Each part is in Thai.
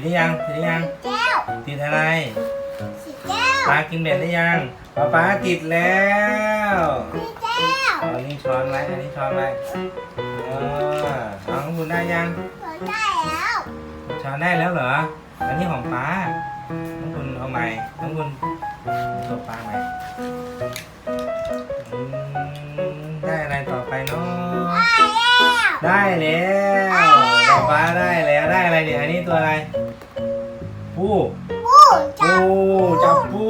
ดหรือยังติดหรือยัง แก้วติดอะไรสีแก้วปลากินเบ็ดหรือยังป๊าป๊าติดแล้วสีแก้วเอาอันนี้ช้อนไว้อันนี้ช้อนไว้เออเอาของคุณได้ยังเปิดได้แล้วช้อนได้แล้วเหรอ อันนี้ของป้าน้องคุณเอาใหม่น้องคุณตัวปลาใหม่อืมได้อะไรต่อไปเนาะได้แล้วได้แล้วต่อป้าได้แล้วได้อะไรเนี่ยอันนี้ตัวอะไร ปูปูจัปูบจับปู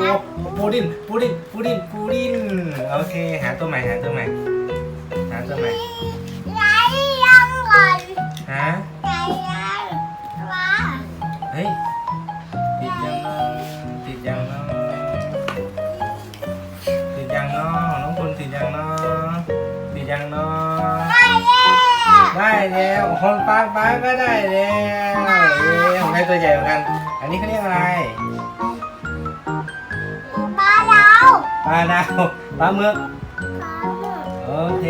จับปูดินปูดินปูดินปูดินโอเค หาตัวใหม่หาตัวใหม่หาตัวใหม่ไหลยังก่อนฮะไหลยังมาเฮ้ยติดยังเนาะติดยังเนาะติดยังเนาะน้องคุณติดยังเนาะติดยังเนาะได้แล้วได้แล้วคนป้าป้าก็ได้แล้ว ตัวใหญ่เหมือนกัน อันนี้เขาเรียกอะไร ปลาเราปลาดาว ปลาหมึก ปลาหมึกโอเค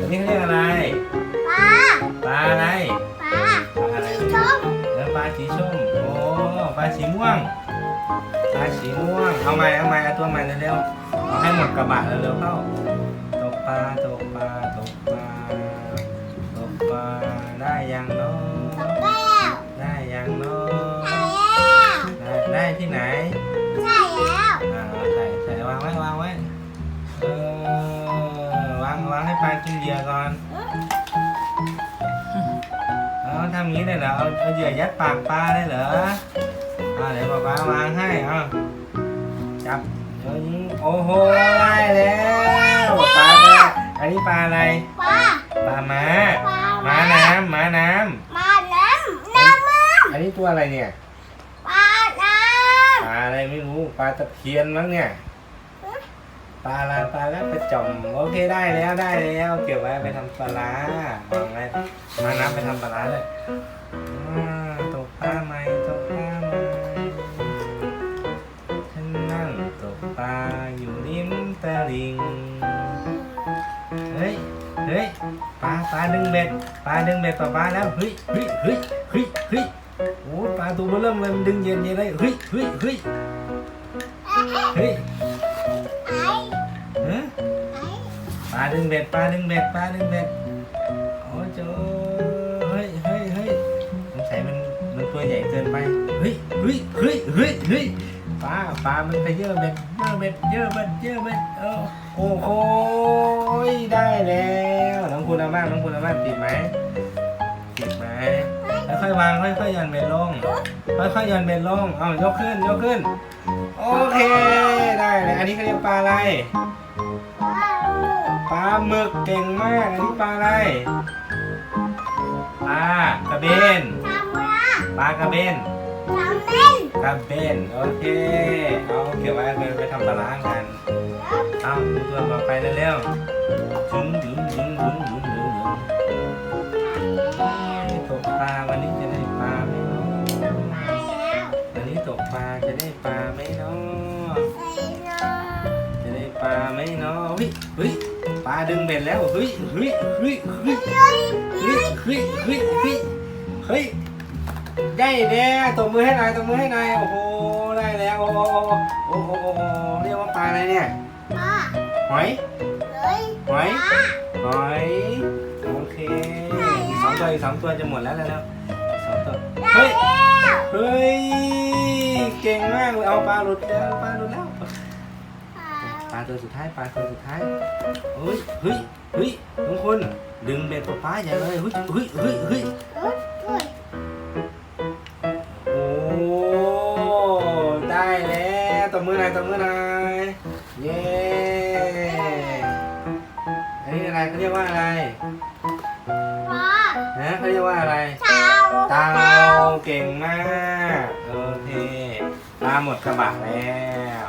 อันนี้เขาเรียกอะไร ปลา ปลาอะไร ปลาปลาอะไรสีส้มแล้วปลาสีส้ม โอ้ ปลาสีม่วง ปลาสีม่วง เอาใหม่เอาใหม่เอาตัวใหม่เร็วๆเอาให้หมดกระบะเร็วๆเข้า ตกปลา ตกปลา ตกปลาำงี้เลยเหรอเอาเอาเหยื่อยัดปากปลาได้เหรออ่าเดี๋ยวป๊าป๊าวางให้เอาจับเดี๋ยวนี้โอ้โหได้แล้วปลาอะไรอันนี้ปลาอะไรปลาปลาม้าปลาม้าน้ำม้าน้มาน้ำน้ำมันำอันนี้ตัวอะไรเนี่ยปลาน้ปลาอะไรไม่รู้ปลาตะเพียนมั้งเนี่ย ปลาอะปลาแล้วประจอมโอเคได้แล้วได้แล้ว เก็บไว้ไปทำปลาร้าวางไว้มาน้ำไปทำปลาร้าเลยอ่าตกปลาใหม่ตกปลาใหม่ฉันนั่งตกปลาอยู่ริมตลิ่งเฮ้ยเฮ้ยปลาปลาดึงเบ็ดปลาดึงเบ็ดต่อปลาแล้วเฮ้ยเฮ้ยเฮ้ยเฮ้ยเฮ้ยโอ้ปลาตัวเบอเริ่มเลยมันดึงเย็นเย็นเลยเฮ้ยเฮ้ยเฮ้ยเฮ้ย ปลาดึงเบ็ดปลาดึงเบ็ดปลาดึงเบ็ดโอ้โจเฮ้ยเฮ้ยเฮ้ยสงสัยมันมันตัวใหญ่เกินไปเฮ้ยเฮ้ยเฮ้ยเฮ้ยเฮ้ยปลาปลามันไปเยอะเบ็ดเยอะเบ็ดเยอะเบ็ดเยอะเบ็ดเออโอ้โหได้แล้วน้องคุณอาบ้างน้องคุณอาบ้างติดไหมติดไหมค่อยๆวางค่อยๆหย่อนเบ็ดลงค่อยๆหย่อนเบ็ดลงเอายกขึ้นยกขึ้น โอเคได้เลยอันนี้เขาเรียกปลาอะไร หมึกปลาหมึกเก่งมากอันนี้ปลาอะไรปลากระเบนทำละปลากระเบนทำเล่นกระเบนโอเคเอาเก็บไว้ไปไปทำปลาร้ากันเอาตัวต่อไปเร็วๆดึงดึงดึงดึงดึงดึงดึงนี่ตกปลาวันนี้จะได้ปลาไหมเนาะมาแล้ววันนี้ตกปลาจะได้ปลาไหมเนาะไอ้น้จะได้ปลาไหมเนาะเฮ้ยเฮ้ย ปลาดึงเบ็ดแล้วเฮ้ยเฮ้ยเฮ้ยเฮ้ยำเฮ้ยเฮ้ยเฮ้ยเฮ้ยเฮ้ยเฮ้ยได้แล้วตบมือให้หน่อยตบมือให้หน่อยโอ้โหได้แล้วโอ้โหโอ้โหโอ้โหเรียกว่าปลาอะไรเนี่ยปลาหอยเฮ้ยหอยปลาหอยโอเคอีกสองตัวอีกสองตัวจะหมดแล้วแล้วแล้วอีกสองตัวได้เฮ้ยแล้วเฮ้ยเก่งมากเลยเอาปลาหลุดแล้วปลาหลุดแล้วปลา ตัวสุดท้ายปลาตัวสุดท้ายเฮ้ยเฮ้ยเฮ้ยทุกคนดึงเบ็ดปลาปลาใหญ่เลยเฮ้ยเฮ้ยเฮ้ยเฮ้ยเฮ้ยเฮ้ยโอ้ได้แล้วตบมือหน่อยตบมือหน่อยเย้อันนี้อะไรเขาเรียกว่าอะไรปลานะเขาเรียกว่าอะไรเต่าเตาเก่งมากโอเคปลาหมดกระบะแล้ว